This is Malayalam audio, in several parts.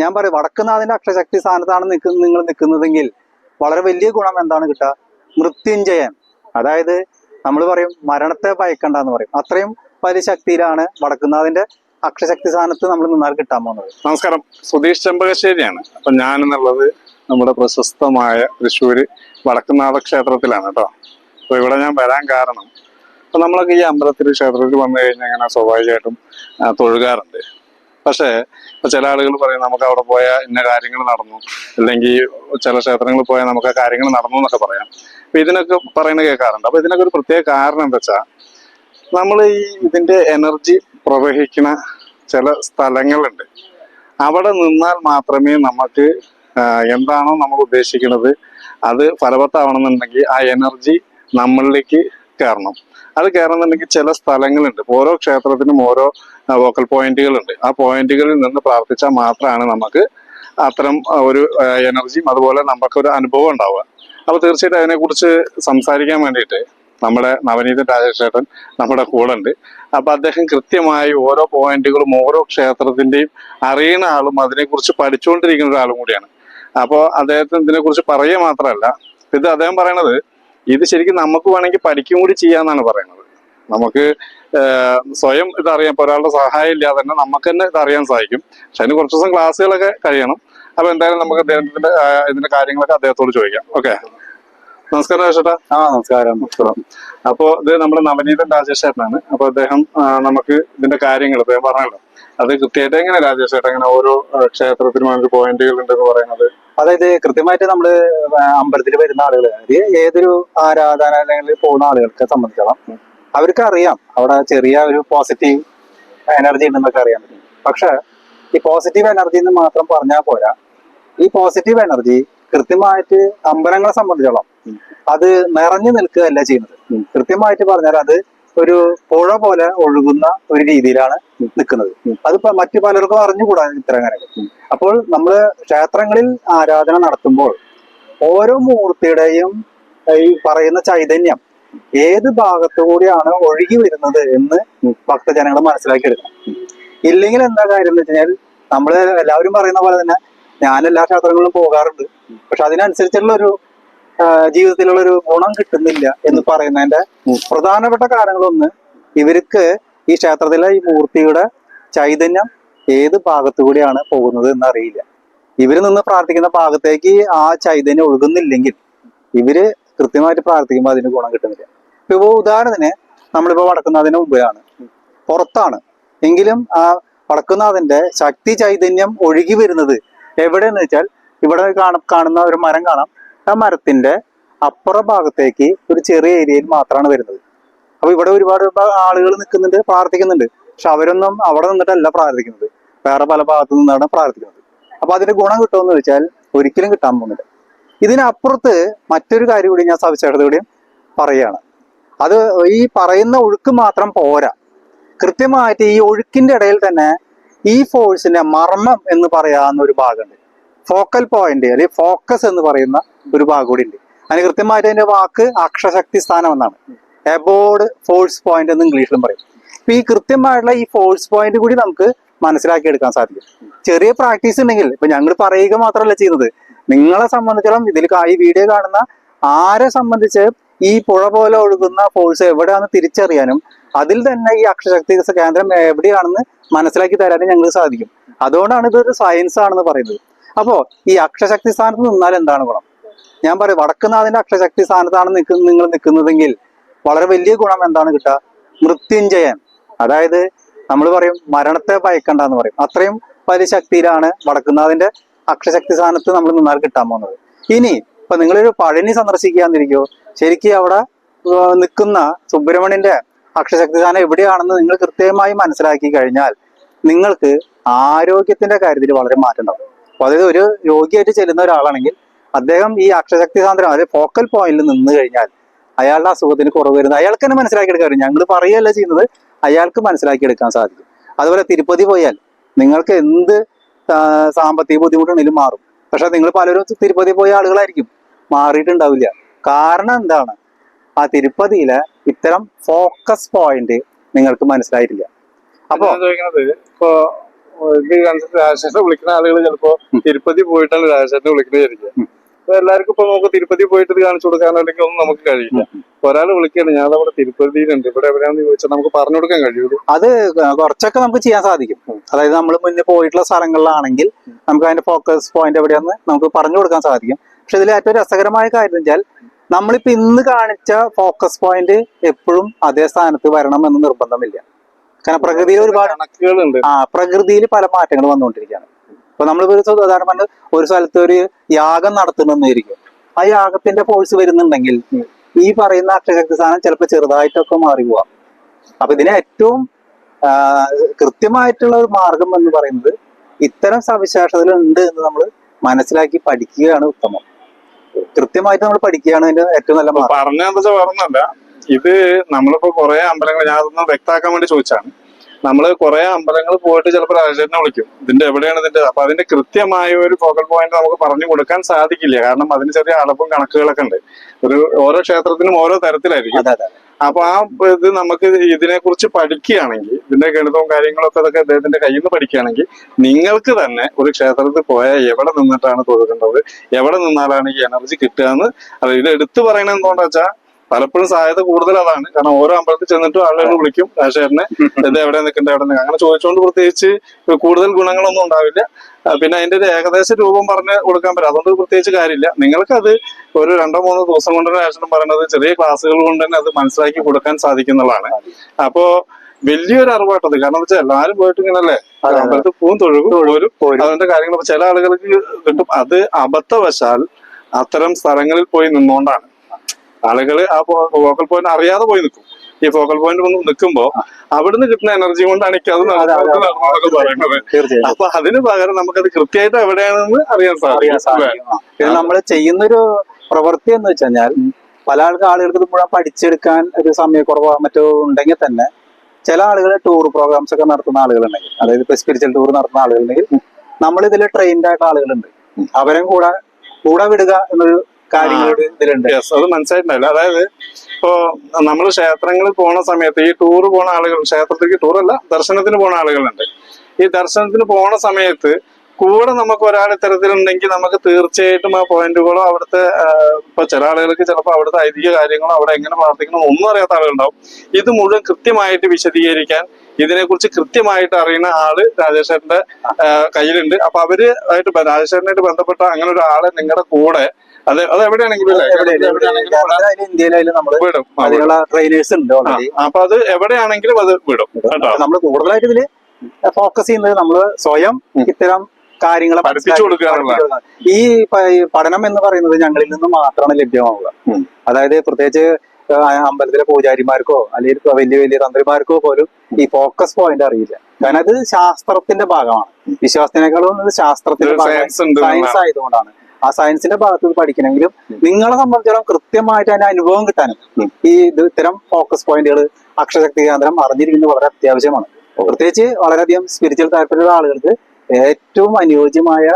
ഞാൻ പറയും വടക്കുന്നാഥിന്റെ അക്ഷശക്തി സ്ഥാനത്താണ് നിൽക്കുന്ന നിങ്ങൾ നിൽക്കുന്നതെങ്കിൽ വളരെ വലിയ ഗുണം എന്താണ് കിട്ടുക? മൃത്യുഞ്ജയൻ. അതായത് നമ്മൾ പറയും മരണത്തെ ഭയക്കണ്ട എന്ന് പറയും. അത്രയും വലിയ ശക്തിയിലാണ് വടക്കുന്നാഥിന്റെ അക്ഷശക്തി സ്ഥാനത്ത് നമ്മൾ നിന്നാൽ കിട്ടാൻ പോകുന്നത്. നമസ്കാരം. സുധീഷ് ചെമ്പകശ്ശേരിയാണ്. അപ്പൊ ഞാൻ എന്നുള്ളത് നമ്മുടെ പ്രശസ്തമായ തൃശ്ശൂര് വടക്കുന്നാഥ ക്ഷേത്രത്തിലാണ് കേട്ടോ. അപ്പൊ ഇവിടെ ഞാൻ വരാൻ കാരണം അപ്പൊ നമ്മളൊക്കെ ഈ അമ്പലത്തിൽ ക്ഷേത്രത്തിൽ വന്നു കഴിഞ്ഞാൽ അങ്ങനെ സ്വാഭാവികമായിട്ടും തൊഴുകാറുണ്ട്. പക്ഷേ ഇപ്പൊ ചില ആളുകൾ പറയും നമുക്ക് അവിടെ പോയാൽ ഇന്ന കാര്യങ്ങൾ നടന്നു. അല്ലെങ്കിൽ ചില ക്ഷേത്രങ്ങളിൽ പോയാൽ നമുക്ക് ആ കാര്യങ്ങൾ നടന്നു എന്നൊക്കെ പറയാം. അപ്പൊ ഇതിനൊക്കെ പറയുന്നത് കേൾക്കാറുണ്ട്. അപ്പൊ ഇതിനൊക്കെ ഒരു പ്രത്യേക കാരണം എന്താ വെച്ചാൽ നമ്മൾ ഈ ഇതിന്റെ എനർജി പ്രവഹിക്കുന്ന ചില സ്ഥലങ്ങളുണ്ട്. അവിടെ നിന്നാൽ മാത്രമേ നമുക്ക് എന്താണോ നമ്മൾ ഉദ്ദേശിക്കുന്നത് അത് ഫലവത്താവണമെന്നുണ്ടെങ്കിൽ ആ എനർജി നമ്മളിലേക്ക് കയറണം. അത് കയറണമെന്നുണ്ടെങ്കിൽ ചില സ്ഥലങ്ങളുണ്ട്. ഓരോ ക്ഷേത്രത്തിനും ഓരോ വോക്കൽ പോയിന്റുകളുണ്ട്. ആ പോയിന്റുകളിൽ നിന്ന് പ്രാർത്ഥിച്ചാൽ മാത്രമാണ് നമുക്ക് അത്തരം ഒരു എനർജിയും അതുപോലെ നമുക്ക് ഒരു അനുഭവം ഉണ്ടാവുക. അപ്പൊ തീർച്ചയായിട്ടും അതിനെക്കുറിച്ച് സംസാരിക്കാൻ വേണ്ടിയിട്ട് നമ്മുടെ നവനീതൻ രാജേഷേട്ടൻ നമ്മുടെ കൂടെ ഉണ്ട് അപ്പൊ അദ്ദേഹം കൃത്യമായി ഓരോ പോയിന്റുകളും ഓരോ ക്ഷേത്രത്തിന്റെയും അറിയുന്ന ആളും അതിനെക്കുറിച്ച് പഠിച്ചുകൊണ്ടിരിക്കുന്ന ഒരാളും കൂടിയാണ്. അപ്പോൾ അദ്ദേഹത്തിന് ഇതിനെക്കുറിച്ച് പറയുക മാത്രമല്ല ഇത് അദ്ദേഹം പറയണത് ഇത് ശരിക്കും നമുക്ക് വേണമെങ്കിൽ പഠിക്കും കൂടി ചെയ്യാന്നാണ് പറയുന്നത്. നമുക്ക് സ്വയം ഇതറിയാം. ഇപ്പൊ ഒരാളുടെ സഹായം ഇല്ലാതെ തന്നെ നമുക്ക് തന്നെ ഇതറിയാൻ അറിയാൻ സാധിക്കും. പക്ഷെ അതിന് കുറച്ച് ദിവസം ക്ലാസ്സുകളൊക്കെ കഴിയണം. അപ്പൊ എന്തായാലും നമുക്ക് അദ്ദേഹത്തിന്റെ ഇതിന്റെ കാര്യങ്ങളൊക്കെ അദ്ദേഹത്തോട് ചോദിക്കാം. ഓക്കെ? നമസ്കാരം ചേട്ടാ ആ നമസ്കാരം. നമസ്കാരം. അപ്പോ ഇത് നമ്മുടെ നവനീതൻ രാജേഷ് ചേട്ടനാണ്. അപ്പൊ അദ്ദേഹം നമുക്ക് ഇതിന്റെ കാര്യങ്ങൾ അദ്ദേഹം പറഞ്ഞല്ലോ. അത് കൃത്യമായിട്ട് എങ്ങനെ രാജേഷ് എങ്ങനെ ഓരോ ക്ഷേത്രത്തിനും അതിന്റെ പോയിന്റുകൾ ഉണ്ടെന്ന് പറയുന്നത്? അതായത് കൃത്യമായിട്ട് നമ്മൾ അമ്പലത്തിൽ വരുന്ന ആളുകൾ ഏതൊരു ആരാധനാലയങ്ങളിൽ പോകുന്ന ആളുകൾക്ക് സംബന്ധിച്ചോളം അവർക്ക് അറിയാം അവിടെ ചെറിയ ഒരു പോസിറ്റീവ് എനർജി ഉണ്ടെന്നൊക്കെ അറിയാൻ പറ്റും. പക്ഷെ ഈ പോസിറ്റീവ് എനർജി എന്ന് മാത്രം പറഞ്ഞാൽ പോരാ. ഈ പോസിറ്റീവ് എനർജി കൃത്യമായിട്ട് അമ്പലങ്ങളെ സംബന്ധിച്ചോളം അത് നിറഞ്ഞു നിൽക്കുകയല്ല ചെയ്യുന്നത്. കൃത്യമായിട്ട് പറഞ്ഞാൽ അത് ഒരു പുഴ പോലെ ഒഴുകുന്ന ഒരു രീതിയിലാണ് നിൽക്കുന്നത്. അതിപ്പോ മറ്റു പലർക്കും അറിഞ്ഞുകൂടാ ഇത്തരം കാര്യങ്ങൾ. അപ്പോൾ നമ്മൾ ക്ഷേത്രങ്ങളിൽ ആരാധന നടത്തുമ്പോൾ ഓരോ മൂർത്തിയുടെയും ഈ പറയുന്ന ചൈതന്യം ഏത് ഭാഗത്തുകൂടിയാണ് ഒഴുകി വരുന്നത് എന്ന് ഭക്തജനങ്ങൾ മനസ്സിലാക്കിയെടുക്കണം. ഇല്ലെങ്കിൽ എന്താ കാര്യം എന്ന് വെച്ച് കഴിഞ്ഞാൽ നമ്മൾ എല്ലാവരും പറയുന്ന പോലെ തന്നെ ഞാൻ എല്ലാ ക്ഷേത്രങ്ങളിലും പോകാറുണ്ട്. പക്ഷെ അതിനനുസരിച്ചുള്ള ഒരു ജീവിതത്തിലുള്ള ഒരു ഗുണം കിട്ടുന്നില്ല എന്ന് പറയുന്നതിന്റെ പ്രധാനപ്പെട്ട കാരണങ്ങളൊന്ന് ഇവർക്ക് ഈ ക്ഷേത്രത്തിലെ ഈ മൂർത്തിയുടെ ചൈതന്യം ഏത് ഭാഗത്തു കൂടിയാണ് പോകുന്നത് എന്ന് അറിയില്ല ഇവർ നിന്ന് പ്രാർത്ഥിക്കുന്ന ഭാഗത്തേക്ക് ആ ചൈതന്യം ഒഴുകുന്നില്ലെങ്കിൽ ഇവർ കൃത്യമായിട്ട് പ്രാർത്ഥിക്കുമ്പോൾ അതിന് ഗുണം കിട്ടുന്നില്ല. ഇപ്പൊ ഉദാഹരണത്തിന് നമ്മളിപ്പോ വടക്കുന്നതിന് മുമ്പിലാണ്. പുറത്താണ്. എങ്കിലും ആ വടക്കുന്നാഥന്റെ ശക്തി ചൈതന്യം ഒഴുകി വരുന്നത് എവിടെയെന്ന് വെച്ചാൽ ഇവിടെ കാണ കാണുന്ന ഒരു മരം കാണാം. ആ മരത്തിന്റെ അപ്പുറ ഭാഗത്തേക്ക് ഒരു ചെറിയ ഏരിയയിൽ മാത്രമാണ് വരുന്നത്. അപ്പൊ ഇവിടെ ഒരുപാട് ആളുകൾ നിൽക്കുന്നുണ്ട് പ്രാർത്ഥിക്കുന്നുണ്ട്. പക്ഷെ അവരൊന്നും അവിടെ നിന്നിട്ടല്ല പ്രാർത്ഥിക്കുന്നത്. വേറെ പല ഭാഗത്തു നിന്നാണ് പ്രാർത്ഥിക്കുന്നത്. അപ്പൊ അതിന്റെ ഗുണം കിട്ടുമെന്ന് വെച്ചാൽ ഒരിക്കലും കിട്ടാൻ പോകുന്നില്ല. ഇതിനപ്പുറത്ത് മറ്റൊരു കാര്യം കൂടി ഞാൻ കൂടി പറയുകയാണ് അത് ഈ പറയുന്ന ഒഴുക്ക് മാത്രം പോരാ. കൃത്യമായിട്ട് ഈ ഒഴുക്കിന്റെ ഇടയിൽ തന്നെ ഈ ഫോഴ്സിന്റെ മർമ്മം എന്ന് പറയാവുന്ന ഒരു ഭാഗമുണ്ട്. ഫോക്കൽ പോയിന്റ് അല്ലെങ്കിൽ ഫോക്കസ് എന്ന് പറയുന്ന ഒരു ഭാഗം കൂടി ഉണ്ട്. അതിന് കൃത്യമായിട്ട് അതിന്റെ വാക്ക് അക്ഷശക്തി സ്ഥാനം എന്നാണ്. എബോർഡ് ഫോഴ്സ് പോയിന്റ് എന്ന് ഇംഗ്ലീഷിലും പറയും. അപ്പൊ ഈ കൃത്യമായിട്ടുള്ള ഈ ഫോഴ്സ് പോയിന്റ് കൂടി നമുക്ക് മനസ്സിലാക്കി എടുക്കാൻ സാധിക്കും. ചെറിയ പ്രാക്ടീസ് ഉണ്ടെങ്കിൽ ഇപ്പൊ ഞങ്ങൾ പറയുക മാത്രമല്ല ചെയ്യുന്നത്. നിങ്ങളെ സംബന്ധിച്ചോളം ഇതിൽ ഈ വീഡിയോ കാണുന്ന ആരെ സംബന്ധിച്ച് ഈ പുഴ പോലെ ഒഴുകുന്ന ഫോഴ്സ് എവിടെയാണെന്ന് തിരിച്ചറിയാനും അതിൽ തന്നെ ഈ അക്ഷശക്തി കേന്ദ്രം എവിടെയാണെന്ന് മനസ്സിലാക്കി തരാനും ഞങ്ങൾക്ക് സാധിക്കും. അതുകൊണ്ടാണ് ഇതൊരു സയൻസ് ആണെന്ന് പറയുന്നത്. അപ്പോ ഈ അക്ഷശക്തി സ്ഥാനത്ത് നിന്നാൽ എന്താണ് ഗുണം? ഞാൻ പറയും വടക്കുന്നാഥിന്റെ അക്ഷശക്തി സ്ഥാനത്താണ് നിൽക്കുന്ന നിങ്ങൾ നിൽക്കുന്നതെങ്കിൽ വളരെ വലിയ ഗുണം എന്താണ് കിട്ടുക? മൃത്യുഞ്ജയൻ അതായത് നമ്മൾ പറയും മരണത്തെ ഭയക്കണ്ട എന്ന് പറയും. അത്രയും വലിയ ശക്തിയിലാണ് വടക്കുന്നാഥിന്റെ അക്ഷശക്തി സ്ഥാനത്ത് നമ്മൾ നിന്നാൽ കിട്ടാൻ പോകുന്നത്. ഇനി ഇപ്പൊ നിങ്ങളൊരു പഴനി സന്ദർശിക്കാന്നിരിക്കോ ശരിക്കും അവിടെ നിൽക്കുന്ന സുബ്രഹ്മണ്യന്റെ അക്ഷശക്തി സ്ഥാനം എവിടെയാണെന്ന് നിങ്ങൾ കൃത്യമായി മനസ്സിലാക്കി കഴിഞ്ഞാൽ നിങ്ങൾക്ക് ആരോഗ്യത്തിന്റെ കാര്യത്തിൽ വളരെ മാറ്റം ഉണ്ടാവും. അതായത് ഒരു രോഗിയായിട്ട് ചെല്ലുന്ന ഒരാളാണെങ്കിൽ അദ്ദേഹം ഈ അക്ഷശക്തി സാന്ദ്രം അതായത് ഫോക്കൽ പോയിന്റിൽ നിന്ന് കഴിഞ്ഞാൽ അയാളുടെ അസുഖത്തിന് കുറവ് വരുന്നത് അയാൾക്ക് തന്നെ മനസ്സിലാക്കിയെടുക്കാൻ ഞങ്ങൾ പറയുകയല്ല ചെയ്യുന്നത് അയാൾക്ക് മനസ്സിലാക്കിയെടുക്കാൻ സാധിക്കും. അതുപോലെ തിരുപ്പതി പോയാൽ നിങ്ങൾക്ക് എന്ത് സാമ്പത്തിക ബുദ്ധിമുട്ടുണ്ടെങ്കിലും മാറും. പക്ഷെ നിങ്ങൾ പലരും തിരുപ്പതി പോയ ആളുകളായിരിക്കും. മാറിയിട്ടുണ്ടാവില്ല. കാരണം എന്താണ്? ആ തിരുപ്പതിയിലെ ഇത്തരം ഫോക്കസ് പോയിന്റ് നിങ്ങൾക്ക് മനസ്സിലായിട്ടില്ല. അപ്പോ ഇപ്പോ ഇത് കണ്ടിട്ട് രാജശേഷനെ വിളിക്കുന്ന ആളുകൾ ചിലപ്പോ തിരുപ്പതി പോയിട്ടാണ് രാജശേഖരനെ വിളിക്കുന്നത് എല്ലാവർക്കും ഇപ്പൊ നമുക്ക് തിരുപ്പതി പോയിട്ട് ഇത് കാണിച്ചു കൊടുക്കാൻ അല്ലെങ്കിൽ ഒന്നും നമുക്ക് കഴിയില്ല. ഒരാൾ വിളിക്കുകയാണ് ഞാൻ അവിടെ തിരുപ്പതിയിലുണ്ട് ഇവിടെ എവിടെയാണെന്ന് ചോദിച്ചാൽ നമുക്ക് പറഞ്ഞു കൊടുക്കാൻ കഴിയുള്ളൂ. അത് കുറച്ചൊക്കെ നമുക്ക് ചെയ്യാൻ സാധിക്കും. അതായത് നമ്മൾ മുന്നേ പോയിട്ടുള്ള സ്ഥലങ്ങളിലാണെങ്കിൽ നമുക്ക് അതിന്റെ ഫോക്കസ് പോയിന്റ് എവിടെയാന്ന് നമുക്ക് പറഞ്ഞു കൊടുക്കാൻ സാധിക്കും. പക്ഷെ ഇതിൽ ഏറ്റവും രസകരമായ കാര്യം വെച്ചാൽ നമ്മളിപ്പോ ഇന്ന് കാണിച്ച ഫോക്കസ് പോയിന്റ് എപ്പോഴും അതേ സ്ഥാനത്ത് വരണം എന്ന് നിർബന്ധമില്ല. കാരണം പ്രകൃതിയിൽ ഒരുപാട് ആ പ്രകൃതിയിൽ പല മാറ്റങ്ങൾ വന്നുകൊണ്ടിരിക്കുകയാണ്. ഇപ്പൊ നമ്മളിപ്പോ ഒരു ഉദാഹരണം ഒരു സ്ഥലത്ത് ഒരു യാഗം നടത്തണമെന്നായിരിക്കും ആ യാഗത്തിന്റെ ഫോഴ്സ് വരുന്നുണ്ടെങ്കിൽ ഈ പറയുന്ന അക്ഷശക്തി സാധനം ചിലപ്പോൾ ചെറുതായിട്ടൊക്കെ മാറി പോവാം. അപ്പൊ ഇതിന് ഏറ്റവും കൃത്യമായിട്ടുള്ള ഒരു മാർഗം എന്ന് പറയുന്നത് ഇത്തരം സവിശേഷതകൾ ഉണ്ട് എന്ന് നമ്മൾ മനസ്സിലാക്കി പഠിക്കുകയാണ് ഉത്തമം. കൃത്യമായിട്ട് നമ്മൾ പഠിക്കുകയാണ് അതിന്റെ ഏറ്റവും നല്ല പറഞ്ഞ പറഞ്ഞല്ല ഇത് നമ്മളിപ്പോ കുറെ അമ്പലങ്ങൾ ഞാൻ അതൊന്ന് വ്യക്തമാക്കാൻ വേണ്ടി ചോദിച്ചാണ് നമ്മൾ കുറെ അമ്പലങ്ങൾ പോയിട്ട് ചിലപ്പോൾ രാജേഷനെ വിളിക്കും. ഇതിന്റെ എവിടെയാണ് ഇതിന്റെ അപ്പൊ അതിന്റെ കൃത്യമായ ഒരു ഫോക്കൽ പോയിന്റ് നമുക്ക് പറഞ്ഞു കൊടുക്കാൻ സാധിക്കില്ല. കാരണം അതിന് ചെറിയ അളവും കണക്കുകളൊക്കെ ഉണ്ട്. ഒരു ഓരോ ക്ഷേത്രത്തിനും ഓരോ തരത്തിലായിരിക്കും. അപ്പൊ ആ ഇത് നമുക്ക് ഇതിനെ കുറിച്ച് പഠിക്കുകയാണെങ്കിൽ ഇതിന്റെ ഗണിതവും കാര്യങ്ങളൊക്കെ അതൊക്കെ അദ്ദേഹത്തിന്റെ കയ്യിൽ നിന്ന് പഠിക്കുകയാണെങ്കിൽ നിങ്ങൾക്ക് തന്നെ ഒരു ക്ഷേത്രത്തിൽ പോയാൽ എവിടെ നിന്നിട്ടാണ് തൊഴുകേണ്ടത്? എവിടെ നിന്നാലാണ് ഈ എനർജി കിട്ടുക എന്ന്? അത് ഇത് എടുത്തു പറയണത് എന്തുകൊണ്ടാ വെച്ചാൽ പലപ്പോഴും സാധ്യത കൂടുതൽ അതാണ് കാരണം ഓരോ അമ്പലത്തിൽ ചെന്നിട്ടും ആളുകൾ വിളിക്കും രാജേഷനെ എന്താ എവിടെ നിൽക്കണ്ട എവിടെ നിൽക്കുക അങ്ങനെ ചോദിച്ചുകൊണ്ട് പ്രത്യേകിച്ച് കൂടുതൽ ഗുണങ്ങളൊന്നും ഉണ്ടാവില്ല. പിന്നെ അതിന്റെ ഒരു ഏകദേശ രൂപം പറഞ്ഞ് കൊടുക്കാൻ പറ്റും അതുകൊണ്ട് പ്രത്യേകിച്ച് കാര്യമില്ല. നിങ്ങൾക്കത് ഒരു രണ്ടോ മൂന്നോ ദിവസം കൊണ്ട് ആശ്രമം പറയുന്നത് ചെറിയ ക്ലാസ്സുകൾ കൊണ്ട് തന്നെ അത് മനസ്സിലാക്കി കൊടുക്കാൻ സാധിക്കുന്നതാണ്. അപ്പോ വലിയൊരു അറിവാട്ടത് കാരണം വെച്ചാൽ എല്ലാവരും പോയിട്ട് ഇങ്ങനല്ലേ അല്ലേ? അമ്പലത്തിൽ പൂവും തൊഴുകും പോരും. അതിന്റെ കാര്യങ്ങൾ ചില ആളുകൾക്ക് കിട്ടും. അത് അബദ്ധവശാൽ അത്തരം സ്ഥലങ്ങളിൽ പോയി നിന്നുകൊണ്ടാണ് ആളുകൾ ആ ഫോക്കൽ പോയിന്റ് അറിയാതെ പോയി നിൽക്കും ഈ ഫോക്കൽ പോയിന്റ് വന്ന് നിൽക്കുമ്പോ അവിടുന്ന് കിട്ടുന്ന എനർജി കൊണ്ടാണ് എനിക്ക് അത്. നടന്നതൊക്കെ പറയുന്നത്. അപ്പൊ അതിന് പകരം നമുക്കത് കൃത്യമായിട്ട് എവിടെയാണെന്ന് അറിയാൻ സാധിക്കും. നമ്മൾ ചെയ്യുന്നൊരു പ്രവൃത്തി എന്ന് വെച്ച് കഴിഞ്ഞാൽ പല ആൾക്ക് ആളുകൾക്ക് ഇത് മുഴുവൻ പഠിച്ചെടുക്കാൻ ഒരു സമയക്കുറവോ മറ്റോ ഉണ്ടെങ്കിൽ തന്നെ ചില ആളുകൾ ടൂർ പ്രോഗ്രാംസ് ഒക്കെ നടത്തുന്ന ആളുകളുണ്ടെങ്കിൽ അതായത് ഇപ്പൊ സ്പിരിച്വൽ ടൂർ നടത്തുന്ന ആളുകളുണ്ടെങ്കിൽ നമ്മൾ ഇതിൽ ട്രെയിൻഡ് ആയിട്ട് ആളുകളുണ്ട് അവരും കൂടെ കൂടെ വിടുക എന്നൊരു കാര്യങ്ങൾ ഇതിലുണ്ട്. അത് മനസ്സിലായിട്ടുണ്ടായില്ല. അതായത് ഇപ്പോ നമ്മൾ ക്ഷേത്രങ്ങളിൽ പോണ സമയത്ത് ഈ ടൂർ പോണ ആളുകൾ ക്ഷേത്രത്തിലേക്ക് ടൂറല്ല ദർശനത്തിന് പോണ ആളുകളുണ്ട്. ഈ ദർശനത്തിന് പോണ സമയത്ത് കൂടെ നമുക്ക് ഒരാൾ ഇത്തരത്തിലുണ്ടെങ്കിൽ നമുക്ക് തീർച്ചയായിട്ടും ആ പോയിന്റുകളോ അവിടുത്തെ ഇപ്പൊ ചില ആളുകൾക്ക് ചിലപ്പോൾ അവിടുത്തെ ഐതിഹ്യ കാര്യങ്ങളോ അവിടെ എങ്ങനെ പ്രവർത്തിക്കണോ ഒന്നും അറിയാത്ത ആളുകളുണ്ടാവും. ഇത് മുഴുവൻ കൃത്യമായിട്ട് വിശദീകരിക്കാൻ ഇതിനെക്കുറിച്ച് കൃത്യമായിട്ട് അറിയുന്ന ആൾ രാജേഷേട്ടന്റെ കയ്യിലുണ്ട്. അപ്പൊ അവർ ആയിട്ട് രാജേഷേട്ടനായിട്ട് ബന്ധപ്പെട്ട അങ്ങനെ ഒരാളെ നിങ്ങളുടെ കൂടെ അത് അത് എവിടെയാണെങ്കിലും ഇന്ത്യയിലായാലും നമ്മൾ വിടും അതിനുള്ള ട്രെയിനേഴ്സ് ഉണ്ട് ഓൾറെഡി അപ്പൊ അത് എവിടെയാണെങ്കിലും അത് വിടും നമ്മൾ കൂടുതലായിട്ട് ഇതിൽ ഫോക്കസ് ചെയ്യുന്നത് നമ്മൾ സ്വയം ഇത്തരം കാര്യങ്ങളെ. ഈ പഠനം എന്ന് പറയുന്നത് ഞങ്ങളിൽ നിന്ന് മാത്രമാണ് ലഭ്യമാവുക. അതായത് പ്രത്യേകിച്ച് അമ്പലത്തിലെ പൂജാരിമാർക്കോ അല്ലെങ്കിൽ വലിയ വലിയ തന്ത്രിമാർക്കോ പോലും ഈ ഫോക്കസ് പോയിന്റ് അറിയില്ല. കാരണം അത് ശാസ്ത്രത്തിന്റെ ഭാഗമാണ്. വിശ്വാസത്തിനേക്കാളും ശാസ്ത്രത്തിന്റെ സയൻസ് ആയതുകൊണ്ടാണ്. ആ സയൻസിന്റെ ഭാഗത്ത് പഠിക്കണമെങ്കിലും നിങ്ങളെ സംബന്ധിച്ചിടത്തോളം കൃത്യമായിട്ട് അതിന്റെ അനുഭവം കിട്ടാനും ഈ ഇത് ഇത്തരം ഫോക്കസ് പോയിന്റുകൾ അക്ഷരശക്തി കേന്ദ്രം അറിഞ്ഞിരിക്കുന്നത് വളരെ അത്യാവശ്യമാണ്. പ്രത്യേകിച്ച് വളരെയധികം സ്പിരിച്വൽ താല്പര്യമുള്ള ആളുകൾക്ക് ഏറ്റവും അനുയോജ്യമായ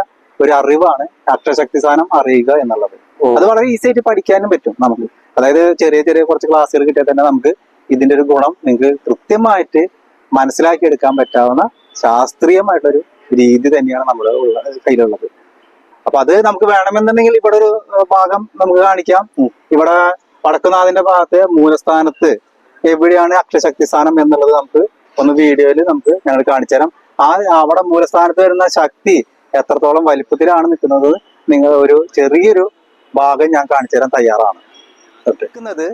ഒരു അറിവാണ് അക്ഷരശക്തി സാധനം അറിയുക എന്നുള്ളത്. അത് വളരെ ഈസി ആയിട്ട് പഠിക്കാനും പറ്റും നമുക്ക്. അതായത് ചെറിയ ചെറിയ കുറച്ച് ക്ലാസ്സുകൾ കിട്ടിയാൽ തന്നെ നമുക്ക് ഇതിന്റെ ഒരു ഗുണം നിങ്ങൾക്ക് കൃത്യമായിട്ട് മനസ്സിലാക്കി എടുക്കാൻ പറ്റാവുന്ന ശാസ്ത്രീയമായിട്ടൊരു രീതി തന്നെയാണ് നമ്മുടെ കയ്യിലുള്ളത്. അപ്പൊ അത് നമുക്ക് വേണമെന്നുണ്ടെങ്കിൽ ഇവിടെ ഒരു ഭാഗം നമുക്ക് കാണിക്കാം. ഇവിടെ വടക്കുനാഥിന്റെ ഭാഗത്ത് മൂലസ്ഥാനത്ത് എവിടെയാണ് അക്ഷശക്തി സ്ഥാനം എന്നുള്ളത് നമുക്ക് ഒന്ന് വീഡിയോയിൽ നമുക്ക് ഞങ്ങൾ കാണിച്ചു തരാം. ആ അവിടെ മൂലസ്ഥാനത്ത് വരുന്ന ശക്തി എത്രത്തോളം വലിപ്പത്തിലാണ് നിൽക്കുന്നത് നിങ്ങൾ ഒരു ചെറിയൊരു ഭാഗം ഞാൻ കാണിച്ചു തരാൻ തയ്യാറാണ്. നിൽക്കുന്നത്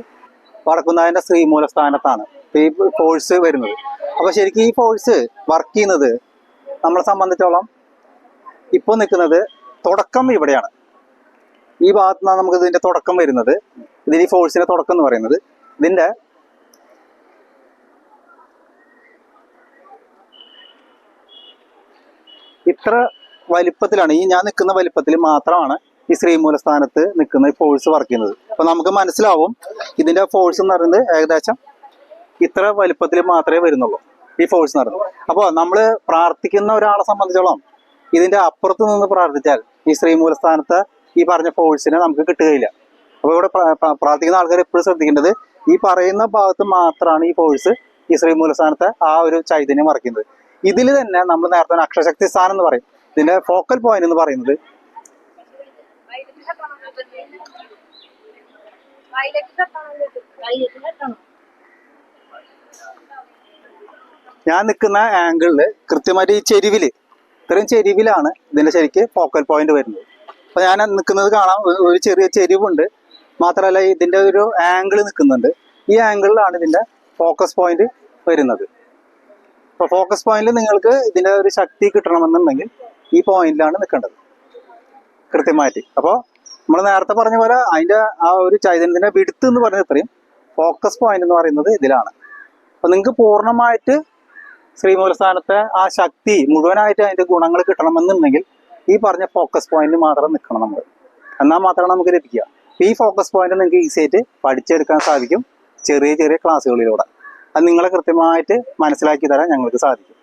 വടക്കുന്നാഥിന്റെ ശ്രീമൂലസ്ഥാനത്താണ് ഈ ഫോഴ്സ് വരുന്നത്. അപ്പൊ ശരിക്കും ഈ ഫോഴ്സ് വർക്ക് ചെയ്യുന്നത് നമ്മളെ സംബന്ധിച്ചോളം ഇപ്പൊ നിൽക്കുന്നത് തുടക്കം ഇവിടെയാണ്. ഈ ഭാഗത്ത് നിന്നാണ് നമുക്ക് ഇതിന്റെ തുടക്കം വരുന്നത്. ഇതിന് ഈ ഫോഴ്സിന്റെ തുടക്കം എന്ന് പറയുന്നത്. ഇതിന്റെ ഇത്ര വലിപ്പത്തിലാണ്. ഈ ഞാൻ നിൽക്കുന്ന വലിപ്പത്തിൽ മാത്രമാണ് ഈ ശ്രീമൂലസ്ഥാനത്ത് നിൽക്കുന്ന ഈ ഫോഴ്സ് വർക്ക് ചെയ്യുന്നത്. അപ്പൊ നമുക്ക് മനസ്സിലാവും ഇതിന്റെ ഫോഴ്സ് എന്ന് പറയുന്നത് ഏകദേശം ഇത്ര വലിപ്പത്തിൽ മാത്രമേ വരുന്നുള്ളൂ ഈ ഫോഴ്സ് എന്ന് പറയുന്നത്. അപ്പോൾ നമ്മൾ പ്രാർത്ഥിക്കുന്ന ഒരാളെ സംബന്ധിച്ചോളം ഇതിന്റെ അപ്പുറത്ത് നിന്ന് പ്രാർത്ഥിച്ചാൽ ഈ സ്ത്രീ മൂലസ്ഥാനത്ത് ഈ പറഞ്ഞ ഫോഴ്സിനെ നമുക്ക് കിട്ടുകയില്ല. അപ്പോൾ ഇവിടെ പ്ര- പ്ര- പ്രാർത്ഥിക്കുന്ന ആൾക്കാർ എപ്പോഴും ശ്രദ്ധിക്കേണ്ടത് ഈ പറയുന്ന ഭാഗത്ത് മാത്രമാണ് ഈ ഫോഴ്സ് ഈ സ്ത്രീ ശ്രീമൂലസ്ഥാനത്തെ ആ ഒരു ചൈതന്യം മറക്കുന്നത് ഇതിൽ തന്നെ നമ്മൾ നേരത്തെ അക്ഷരശക്തി സ്ഥാനം എന്ന് പറയും. ഇതിന്റെ ഫോക്കൽ പോയിന്റ് എന്ന് പറയുന്നത് ഞാൻ നിൽക്കുന്ന ആംഗിളിൽ കൃത്യമായിട്ട് ഈ ചെരിവിൽ ഇത്രയും ചെരിവിലാണ് ഇതിന്റെ ശരിക്ക് ഫോക്കൽ പോയിന്റ് വരുന്നത്. അപ്പൊ ഞാൻ നിൽക്കുന്നത് കാണാം. ഒരു- ചെറിയ ചെരിവുണ്ട്. മാത്രമല്ല ഇതിന്റെ ഒരു ആംഗിൾ നിൽക്കുന്നുണ്ട്. ഈ ആംഗിളിലാണ് ഇതിന്റെ ഫോക്കസ് പോയിന്റ് വരുന്നത്. അപ്പൊ ഫോക്കസ് പോയിന്റിൽ നിങ്ങൾക്ക് ഇതിന്റെ ഒരു ശക്തി കിട്ടണമെന്നുണ്ടെങ്കിൽ ഈ പോയിന്റിലാണ് നിൽക്കേണ്ടത്. കൃത്യമായിട്ട്. അപ്പോൾ നമ്മൾ നേരത്തെ പറഞ്ഞ പോലെ അതിന്റെ ആ ഒരു ചൈതന്യത്തിന്റെ വിടുത്ത് എന്ന് പറഞ്ഞ ഇത്രയും ഫോക്കസ് പോയിന്റ് എന്ന് പറയുന്നത് ഇതിലാണ്. അപ്പൊ നിങ്ങൾക്ക് പൂർണമായിട്ട് ശ്രീമൂലസ്ഥാനത്തെ ആ ശക്തി മുഴുവനായിട്ട് അതിന്റെ ഗുണങ്ങൾ കിട്ടണമെന്നുണ്ടെങ്കിൽ ഈ പറഞ്ഞ ഫോക്കസ് പോയിന്റ് മാത്രം നിൽക്കണം നമ്മൾ എന്നാൽ മാത്രമാണ് നമുക്ക് ലഭിക്കുക. ഈ ഫോക്കസ് പോയിന്റ് നിങ്ങൾക്ക് ഈസി ആയിട്ട് പഠിച്ചെടുക്കാൻ സാധിക്കും ചെറിയ ചെറിയ ക്ലാസ്സുകളിലൂടെ അത് നിങ്ങളെ കൃത്യമായിട്ട് മനസ്സിലാക്കി തരാൻ ഞങ്ങൾക്ക് സാധിക്കും.